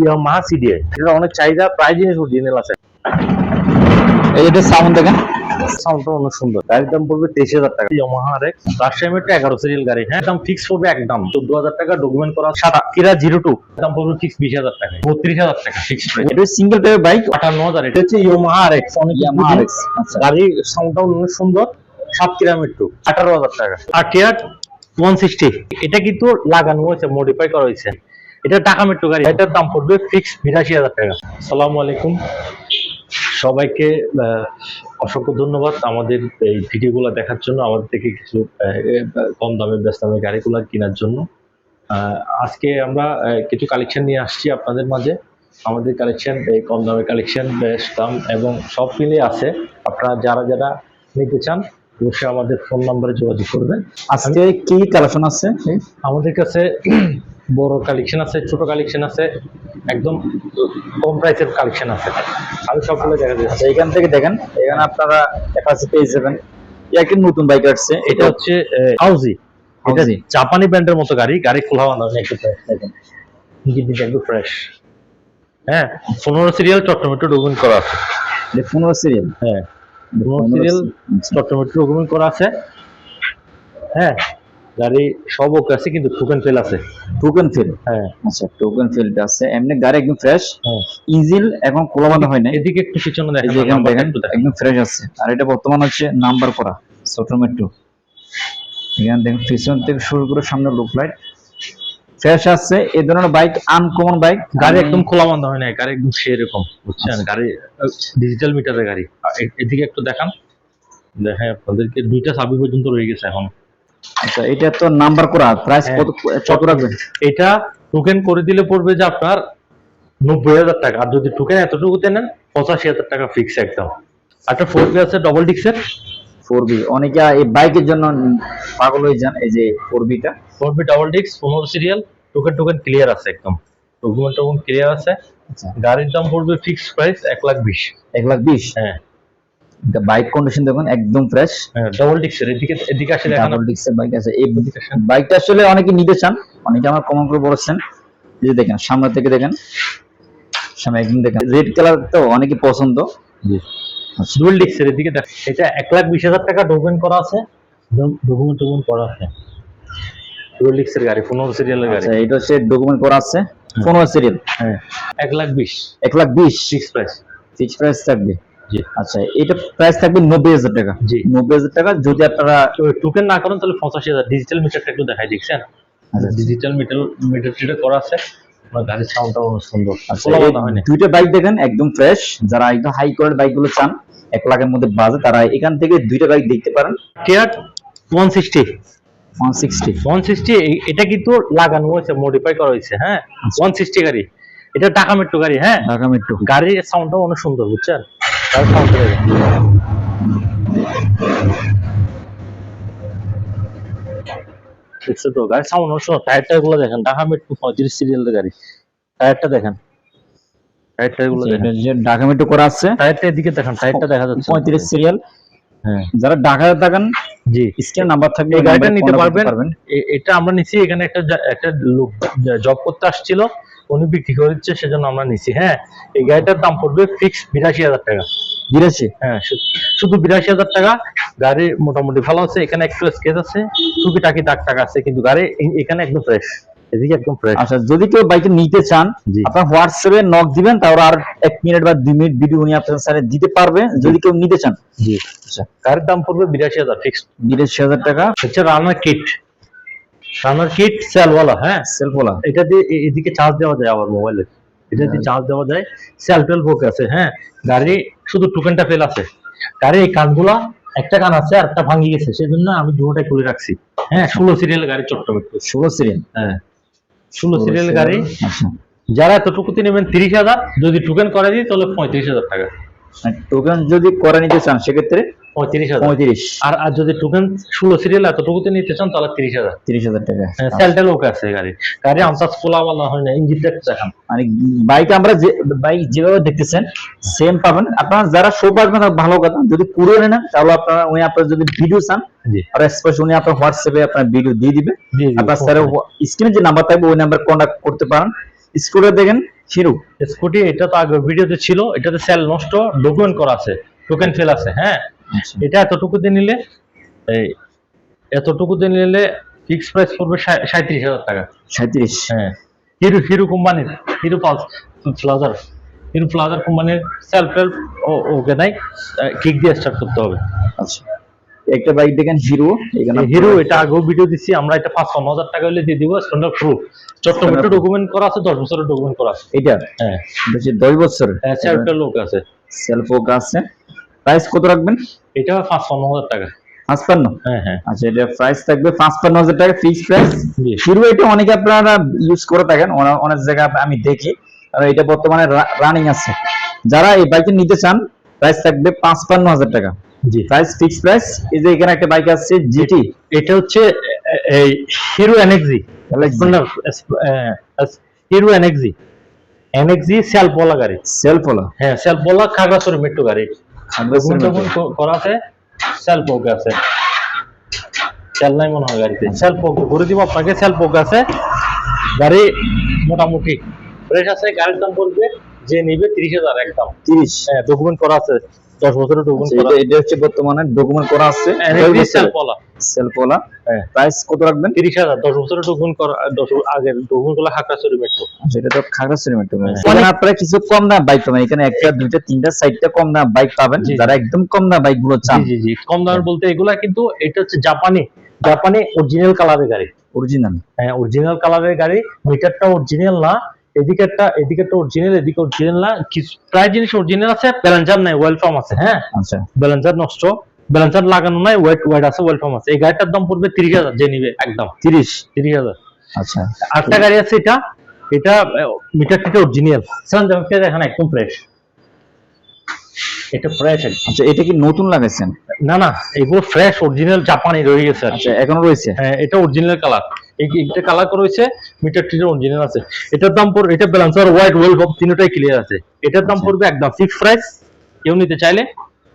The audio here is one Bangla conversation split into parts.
ইয়ামাহা এটা অনেক চাহিদা প্রায় জিনিস অরিজিনাল আছে এটা সাউন্ড দেখেন। সাউন্ডটা অনেক সুন্দর। গাড়ির দাম পড়বে তেইশ হাজার টাকা। ইয়ামাহা রাজশাহী মেট্রো এগারো সিরিয়াল গাড়ি। হ্যাঁ দাম ফিক্স পড়বে একদম। চোদ্দ হাজার টাকা ডকুমেন্ট করা সাত কিরা জিরো টু দাম পড়বে ফিক্স বিশ হাজার টাকা। বত্রিশ হাজার টাকা ফিক্স এটা সিঙ্গেল টায়ার বাইক আটান্ন হাজার। এটা হচ্ছে ইয়ামাহা আর এক্স অনেক। RX, আচ্ছা। গাড়ির সাউন্ডটা অনেক সুন্দর। সাত কিরা মেট্রো আঠারো হাজার টাকা। আর টিয়ার ওয়ান সিক্সটি এটা কিন্তু লাগানো হয়েছে মডিফাই করা হয়েছে। এটা টাকা মেট্রো গাড়ি। এটার দাম পড়বে ফিক্স বিরাশি হাজার টাকা। সালামু আলাইকুম। সবাইকে অসংখ্য ধন্যবাদ আমাদের এই ভিডিওগুলো দেখার জন্য আমাদের থেকে কিছু কম দামে ব্যস্ত দামে গাড়িগুলো কেনার জন্য। আজকে আমরা কিছু কালেকশন নিয়ে আসছি আপনাদের মাঝে। আমাদের কালেকশন এই কম দামের কালেকশন বেস্ট দাম এবং সব মিলিয়ে আছে। আপনারা যারা যারা নিতে চান অবশ্যই আমাদের ফোন নম্বরে যোগাযোগ করবেন। আজকে কি কালেকশন আছে? আমাদের কাছে বড় কালেকশন আছে ছোট কালেকশন আছে একদম কম প্রাইসের কালেকশন আছে। আমি সবগুলো দেখা যাচ্ছে আচ্ছা এখান থেকে দেখেন এখানে আপনারা কাছে পেয়ে যাবেন। একটা নতুন বাইক আসছে এটা হচ্ছে হাউজি এটা। জাপানি ব্র্যান্ডের মতো গাড়ি গাড়ি খোলা বান্ধব একটু fresh দেখেন। দিকে একদম ফ্রেশ হ্যাঁ পনেরো সিরিয়াল চট্টমেট্রো ডকুমেন্ট করা আছে। পনেরো সিরিয়াল হ্যাঁ পনেরো সিরিয়াল চট্টমেট্রো ডকুমেন্ট করা আছে। হ্যাঁ গাড়ি সব ওকে আছে কিন্তু টোকেন ফেল আছে। টোকেন ফিল হ্যাঁ। আচ্ছা টোকেন ফিলটা আছে। এমনি গাড়ি একদম ফ্রেশ হ্যাঁ। ইঞ্জিন এখন খোলা বাঁধা হয় না এদিকে একটু পিছনে দেখেন দেখেন দেখেন। একদম ফ্রেশ আছে। আর এটা বর্তমান হচ্ছে নাম্বার করা ছোটো মেট্রো এখানে দেখেন পিছন থেকে শুরু করে সামনে লুক লাইট ফ্রেশ আছে এই ধরনের বাইক আনকমন বাইক গাড়ি একদম খোলা বন্ধ হয় না গাড়ি একদম সেরকম বুঝছেন? গাড়ি ডিজিটাল মিটারের গাড়ি। এদিকে একটু দেখান। দেখেন আপনাদেরকে দুইটা চাবি পর্যন্ত রয়ে গেছে এখন। আচ্ছা এটা তো নাম্বার করা প্রাইস হ্যাঁ। কত কত রাখবেন? এটা টোকেন করে দিলে পড়বে যে আপনার নব্বই হাজার টাকা। আর যদি টোকেন এতটুকুতে নেন পঁচাশি হাজার টাকা ফিক্স একদম। একটা ফোর বি আছে ডবল ডিক্সের ফোর বি অনেকে এই বাইকের জন্য পাগল হয়ে যান এই যে ফোর বিটা ফোর বি ডাবল ডিক্স পনেরো সিরিয়াল টোকেন টোকেন ক্লিয়ার আছে একদম। ডকুমেন্ট টোকেন ক্লিয়ার আছে। আচ্ছা। গাড়ির দাম পড়বে ফিক্স প্রাইস এক লাখ বিশ। এক লাখ বিশ? হ্যাঁ। বাইক কন্ডিশন দেখুন একদম ফ্রেশ হ্যাঁ ডবল ডিক্সের এদিকে এদিকে আসলে ডাবল ডিস্কের বাইক আছে। এই বাইকটা আসলে অনেকে নিতে চান। অনেকে আমার কমন করে বলেছেন। এই যে দেখেন সামনে থেকে দেখেন। সামনে একদম দেখেন। রেড কালার তো অনেকে পছন্দ। ডুয়েল ডিক্সের এদিকে দেখ এটা এক লাখ বিশ হাজার টাকা ডকুমেন্ট করা আছে। ডকুমেন্ট টকুমেন্ট করা আছে। ডুয়েল ডিক্সের গাড়ি পনেরো সিরিয়ালের গাড়ি। আচ্ছা এটা হচ্ছে ডকুমেন্ট করা আছে। পনেরো সিরিয়াল। হ্যাঁ। এক লাখ বিশ। এক লাখ বিশ। ফিক্স প্রাইস ফিক্স প্রাইস থাকবে। আচ্ছা এটা প্রাইস থাকবে নব্বই হাজার টাকা। জি। নব্বই হাজার টাকা যদি আপনারা টোকেন না করেন তাহলে পঁচাশি হাজার। ডিজিটাল মিটারটা একটু দেখাই দেখছেন আচ্ছা, ডিজিটাল মিটার মিটার করা আছে গাড়ির সাউন্ডটা অনেক সুন্দর। আচ্ছা, দুইটা বাইক দেখেন একদম ফ্রেশ যারা একদম হাই কোয়ালিটি বাইকগুলো চান এক লাখের মধ্যে বাজে তারা এখান থেকে দুইটা বাইক দেখতে পারেন। টিয়ার one sixty one sixty one sixty এটা কিন্তু লাগানো হয়েছে মডিফাই করা হয়েছে হ্যাঁ? ওয়ান সিক্সটি গাড়ি। এটা টাকা মেট্রো গাড়ি হ্যাঁ? ঢাকা মেট্রো গাড়ির সাউন্ডটাও অনেক সুন্দর বুঝছেন? সাউন্ডটা। দেখছ তো সাউন্ড অনেক সুন্দর টায়ারটা গুলো দেখেন ঢাকা মেট্রো পঁয়ত্রিশ সিরিয়ালের গাড়ি। টায়ারটা দেখেন। টায়ারটা গুলো দেখেন। যে ঢাকা মেট্রো করা আছে টায়ারটা এদিকে দেখেন টায়ারটা দেখা যাচ্ছে। পঁয়ত্রিশ সিরিয়াল হ্যাঁ। যারা ঢাকায় থাকেন জি। স্ক্যান নাম্বার এই গাড়িটা নিতে পারবেন। এটা আমরা নিছি এখানে একটা একটা লোক জব করতে আসছিল। উনি বিক্রি করে দিচ্ছে সেজন্য আমরা নিছি। হ্যাঁ এই গাড়িটার দাম পড়বে ফিক্স বিরাশি হাজার টাকা। বিরাশি? হ্যাঁ শুধু বিরাশি হাজার টাকা। গাড়ি মোটামুটি ভালো আছে এখানে একটু স্কেচ আছে টুকিটাকি দাগ টাকা আছে কিন্তু গাড়ি এখানে একদম ফ্রেশ এদিকে একদম ফ্রেশ আচ্ছা যদি কেউ বাইকে নিতে চান আপনার হোয়াটসঅ্যাপে নক দিবেন তারপর আর এক মিনিট বা দুই মিনিট ভিডিও উনি আপনার স্যারে দিতে পারবে যদি কেউ নিতে চান। জি। আচ্ছা গাড়ির দাম পড়বে বিরাশি হাজার ফিক্স বিরাশি হাজার টাকা। হচ্ছে রানার কিট রানার কিট সেলওয়ালা হ্যাঁ? সেলফোলা এটা দিয়ে এদিকে চার্জ দেওয়া যায় আবার মোবাইলে এটা দিয়ে চার্জ দেওয়া যায়। হেল্প বুক আছে হ্যাঁ? গাড়ি শুধু টোকেনটা ফেল আছে। গাড়ি এই কানগুলা একটা কান আছে আর একটা ভাঙি গেছে। সেজন্য আমি দুটোটাই খুলে রাখছি। হ্যাঁ ষোলো সিরিয়াল গাড়ি চট্টগ্রাম। ষোলো সিরিয়াল হ্যাঁ। ষোলো সিরিয়াল গাড়ি। আচ্ছা। যারা এতটুকুতে নেবেন তিরিশ হাজার যদি টোকেন করে দিই তাহলে পঁয়ত্রিশ হাজার টাকা। টোকেন যদি করে নিতে চান সেক্ষেত্রে পঁয়ত্রিশ আর আর যদি টোকেন ষোলো সিরিয়াল এতটুকুতে নিতে চান তাহলে তিরিশ হাজার। তিরিশ হাজার টাকা। হ্যাঁ সেলটেল ওকে আছে গাড়ি। গাড়ি হয় না ইঞ্জিনটা দেখান। মানে বাইক আমরা যে বাইক যেভাবে দেখতেছেন সেম পাবেন। আপনারা যারা শো পাবেন ভালো কথা। যদি পুরো নেন তাহলে আপনারা উনি আপনার যদি ভিডিও চান আর উনি আপনার হোয়াটসঅ্যাপে আপনার ভিডিও দিয়ে দিবে আপনার স্ক্রিনে যে নাম্বার থাকবে ওই নাম্বার কন্ট্যাক্ট করতে পারেন। স্কুটার দেখেন হিরো স্কুটি এটা তো আগে ভিডিওতে ছিল এটাতে সেল নষ্ট ডকুমেন্ট করা আছে টোকেন ফেল আছে হ্যাঁ? এটা এতটুকুতে নিলে এই এতটুকুতে নিলে ফিক্স প্রাইস পড়বে সা- সাঁইত্রিশ হাজার টাকা। সাঁত্রিশ হ্যাঁ। হিরো হিরো কোম্পানির হিরো প্লাজার হিরো প্লাজার কোম্পানির সেলফ হেল্প ওকে নাই কিক দিয়ে স্টার্ট করতে হবে। আচ্ছা। একটা বাইক দেখেন হিরো এখানে হিরো এটা আগেও ভিডিও দিচ্ছি আমরা এটা পাঁচ ছয় হাজার টাকা হলে দিয়ে দিব স্ট্যান্ডার্ড প্রুফ চট্টগ্রামের ডকুমেন্ট করা আছে দশ বছরের ডকুমেন্ট করা আছে। এটা? হ্যাঁ। দশ বছর? হ্যাঁ সেলফ লোক আছে। সেলফ আছে। প্রাইস কত রাখবেন? এটা পাঁচ ছয় হাজার টাকা। পাঁচপান্ন? হ্যাঁ হ্যাঁ। আচ্ছা এটা প্রাইস থাকবে পাঁচপান্ন হাজার টাকা ফিক্স প্রাইস। হিরো এটা অনেকে আপনারা ইউজ করে থাকেন অনেক জায়গায় আমি দেখি। আর এটা বর্তমানে রানিং আছে। যারা এই বাইকটা নিতে চান প্রাইস থাকবে পাঁচপান্ন হাজার টাকা। জি। প্রাইস ফিক্স প্রাইস এই যে এখানে একটা বাইক আছে জিটি এটা হচ্ছে এই হিরো এনএক্সি হিরো এনএক্সি এনএক্সি সেলফ বলা গাড়ি। সেলফ হলো হ্যাঁ সেলফ বলা খাগড়াছড়ি মেট্রো গাড়ি। ডকুমেন্ট টকুমেন্ট করা আছে সেলফ ওকে আছে। সেল নাই মনে হয় গাড়িতে। সেলফ ওকে করে দিব আপনাকে সেলফ ওকে আছে। গাড়ি মোটামুটি ফ্রেশ আছে গাড়ির দাম বলবে যে নিবে তিরিশ হাজার একদম। তিরিশ। হ্যাঁ ডকুমেন্ট করা আছে। দশ বছরের ডকুমেন্ট আচ্ছা, করা এটা হচ্ছে বর্তমানে ডকুমেন্ট করা আছে। হলো হ্যাঁ প্রাইস কত রাখবেন? বছরের ডকুমেন্ট করা দশ আগের ডকুমেন্টগুলো খাগড়াছড়ি মেট্রো আচ্ছা, এটা তো খাগড়াছড়ি মেট্রো হ্যাঁ। এখানে আপনারা কিছু কম দাম বাইক পাবেন। এখানে একটা দুইটা তিনটা চারটা কম দাম বাইক পাবেন। যারা একদম কম দাম বাইকগুলো চান। জি জি কম দামের বলতে এগুলা কিন্তু এটা হচ্ছে জাপানি জাপানি অরিজিনাল কালারের গাড়ি। অরিজিনাল হ্যাঁ অরিজিনাল কালারের গাড়ি। মিটারটা অরিজিনাল না। এদিকেরটা এদিকেরটা অরিজিনাল এদিকে অরিজিনাল না কিছু প্রায় জিনিস অরিজিনাল আছে ব্যালেন্সার নাই ওয়েলফার্ম আছে হ্যাঁ? আচ্ছা। ব্যালেন্সার নষ্ট ব্যালেন্সার লাগানো নাই ওয়েট ওয়েট আছে ওয়েলফার্ম আছে। এই গাড়িটার দাম পড়বে তিরিশ হাজার যে নিবে একদম। তিরিশ? তিরিশ হাজার। আচ্ছা। আরেকটা গাড়ি আছে এটা এটা মিটারটা অরিজিনাল সেভেন দেখেন একদম ফ্রেশ এটা ফ্রেশ আচ্ছা এটা কি নতুন লাগাইছেন? না না এগুলো ফ্রেশ অরিজিনাল জাপানি রয়ে গেছে আচ্ছা এখনও রয়েছে? হ্যাঁ এটা অরিজিনাল কালার এটা কালার করা হয়েছে মিটার টিটার অরিজিনাল আছে। এটার দাম পড়বে এটা ব্যালেন্সার হোয়াইট ওয়েল তিনটাই ক্লিয়ার আছে। এটার দাম আচ্ছা। পড়বে একদম ফিক্স প্রাইস কেউ নিতে চাইলে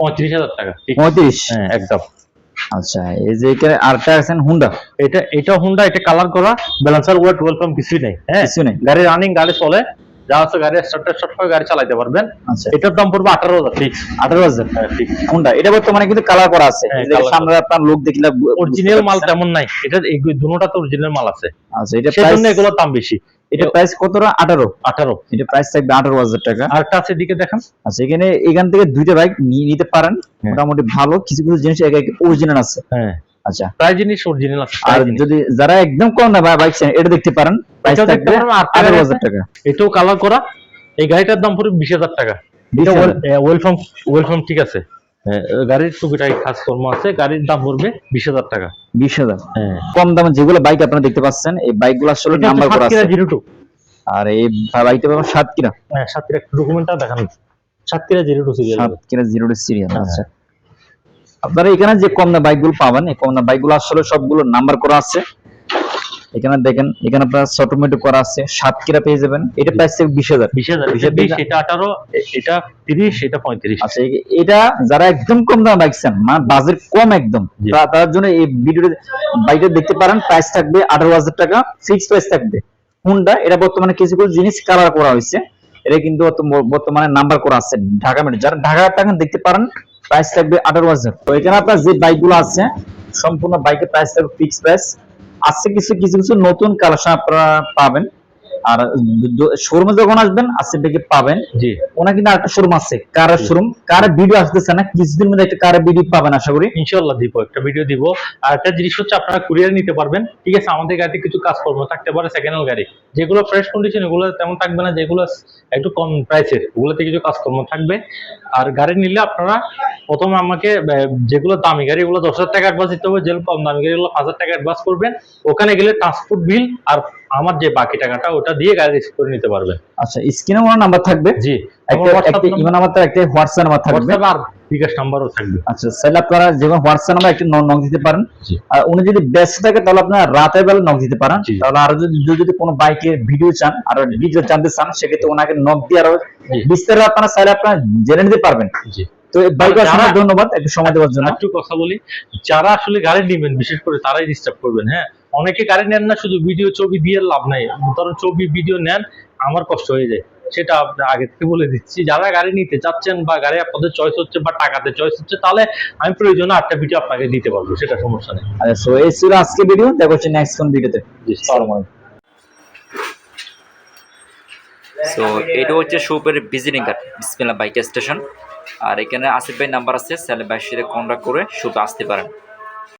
পঁয়ত্রিশ হাজার টাকা। পঁয়ত্রিশ? হ্যাঁ। একদম। আচ্ছা এই যে এটা আরটা আছেন হুন্ডা এটা এটা হুন্ডা এটা কালার করা ব্যালেন্সার হোয়াইট ওয়েলকাম কিছুই নেই। হ্যাঁ। কিছু নাই। গাড়ি রানিং গাড়ি চলে। যা আছে গাড়ি স্টার্ট স্টার্ট করে গাড়ি চালাতে পারবেন। আচ্ছা। এটার দাম পড়বে আঠারো হাজার ফিক্স আঠারো হাজার হ্যাঁ ফিক্স এটা বর্তমানে কিন্তু কালার করা আছে। হ্যাঁ, সামনে আপনার লোক দেখলে অরিজিনাল মাল তেমন নাই। এটা এই দুটোটা তো অরিজিনাল মাল আছে। আচ্ছা এটা সেজন্য এগুলোর দাম বেশি। এটা প্রাইস কত আঠারো। আঠারো। এটা প্রাইস থাকবে আঠারো হাজার টাকা। আরেকটা আছে এদিকে দেখেন। আচ্ছা এখানে এখান থেকে দুইটা বাইক নিয়ে নিতে পারেন। হ্যাঁ। মোটামুটি ভালো। কিছু কিছু জিনিস অরিজিনাল আছে। হ্যাঁ। আচ্ছা। প্রায় জিনিস অরিজিনাল আর যদি যারা একদম কম দাম বাইক চান এটা দেখতে পারেন প্রাইস থাকবে পারেন, টাকা। এটাও কালার করা এই গাড়িটার দাম পড়বে বিশ হাজার টাকা। বিশ এটা ওয়েলফার্ম ওয়েলফার্ম ঠিক আছে। গাড়ির টুকিটাই কাজ কর্ম আছে গাড়ির দাম পড়বে বিশ হাজার টাকা। বিশ হাজার। হ্যাঁ। কম দামে যেগুলো বাইক আপনারা দেখতে পাচ্ছেন এই বাইকগুলো আসলে নাম্বার করা আছে। জিরো টু আর এই বাইকটা পাবেন সাতক্ষীরা। হ্যাঁ সাতক্ষীরা ডকুমেন্টটা দেখান। Satkhira zero two serial Satkhira zero serial হ্যাঁ। আচ্ছা। আপনারা এখানে যে কম দাম বাইকগুলো পাবেন এই কম দাম বাইকগুলো আসলে সবগুলো নাম্বার করা আছে। এখানে দেখেন এখানে আপনার অটোমেটিক করা আছে সাতক্ষীরা পেয়ে যাবেন। এটা প্রাইস থেকে বিশ হাজার। বিশ হাজার বিশ এটা হাজার। এটা আঠারো এটা তিরিশ এটা পঁয়ত্রিশ। আচ্ছা এটা যারা একদম কম দাম বাইক চান মানে বাজেট কম একদম তার জন্য এই ভিডিওটা বাইকটা দেখতে পারেন প্রাইস থাকবে আঠারো হাজার টাকা ফিক্স প্রাইস থাকবে। হুন্ডা এটা বর্তমানে কিছু কিছু জিনিস কালার করা হয়েছে। এটা কিন্তু বর্তমানে নাম্বার করা আছে ঢাকা মেট্রো যারা ঢাকা টাকা দেখতে পারেন প্রাইস থাকবে আঠারো হাজার। তো এখানে আপনার যে বাইকগুলো আছে, সম্পূর্ণ বাইকের প্রাইস থাকবে ফিক্স প্রাইস আছে কিছু কিছু কিছু নতুন কালেকশন আপনারা পাবেন। আর শোরুমে যখন আসবেন আসে থেকে পাবেন। জি। ওনার কিন্তু আরেকটা শোরুম আছে কার শোরুম। কার ভিডিও আসতেছে না কিছুদিন মধ্যে একটা কারের ভিডিও পাবেন আশা করি। ইনশাল্লাহ দিব একটা ভিডিও দিব। আর একটা জিনিস হচ্ছে আপনারা কুরিয়ার নিতে পারবেন। ঠিক আছে আমাদের গাড়িতে কিছু কাজ কাজকর্ম থাকতে পারে সেকেন্ড হ্যান্ড গাড়ি। যেগুলো ফ্রেশ কন্ডিশন ওগুলো তেমন থাকবে না যেগুলো একটু কম প্রাইসের ওগুলোতে কিছু কাজকর্ম থাকবে। আর গাড়ি নিলে আপনারা প্রথমে আমাকে যেগুলো দামি গাড়ি ওগুলো দশ হাজার টাকা অ্যাডভান্স দিতে হবে। যেগুলো কম দামি গাড়ি ওগুলো পাঁচ হাজার টাকা অ্যাডভান্স করবেন। ওখানে গেলে ট্রান্সপোর্ট বিল আর আমার যে বাকি টাকাটা ওটা দিয়ে গাড়ি রিসিভ করে নিতে পারবেন আচ্ছা স্ক্রিনে ওনার নাম্বার থাকবে? জি। একটা একটা ইমেল নাম্বার একটা হোয়াটসঅ্যাপ নাম্বার থাকবে। হোয়াটসঅ্যাপ আর বিকাশ নাম্বারও থাকবে। আচ্ছা চাইলে আপনারা যেমন হোয়াটসঅ্যাপ নাম্বার একটা নক দিতে পারেন। আর উনি যদি ব্যস্ত থাকে তাহলে আপনারা রাতের বেলা নক দিতে পারেন। তাহলে আরও যদি যদি- যদি কোনো বাইকের ভিডিও চান আর ভিডিও জানতে চান সেক্ষেত্রে ওনাকে নক দিয়ে আরও। বিস্তারিত আপনারা চাইলে আপনারা জেনে নিতে পারবেন। জি। তো এই বাইক আর ধন্যবাদ একটু সময় দেওয়ার জন্য। একটু কথা বলি যারা আসলে গাড়ি নেবেন বিশেষ করে তারাই ডিস্টার্ব করবেন হ্যাঁ? অনেকে গাড়ি নেন না শুধু ভিডিও ছবি দিয়ে লাভ নাই। ধরুন ছবি ভিডিও নেন আমার কষ্ট হয়ে যায়। সেটা আগে থেকে বলে দিচ্ছি। যারা গাড়ি নিতে চাচ্ছেন বা গাড়ি আপনাদের চয়েস হচ্ছে বা টাকাতে চয়েস হচ্ছে তাহলে আমি প্রয়োজনে আটটা ভিডিও আপনাকে দিতে পারব সেটা সমস্যা নেই। আচ্ছা সো এই ছিল আজকে ভিডিও দেখা হচ্ছে নেক্সট কোন ভিডিওতে আসসালামু আলাইকুম। সো এটা হচ্ছে সুপের visiting card Bismillah bike station আর এখানে আসিফ ভাই নাম্বার আছে স্যালে বাইশের কন্ট্যাক্ট করে সুপে আসতে পারেন।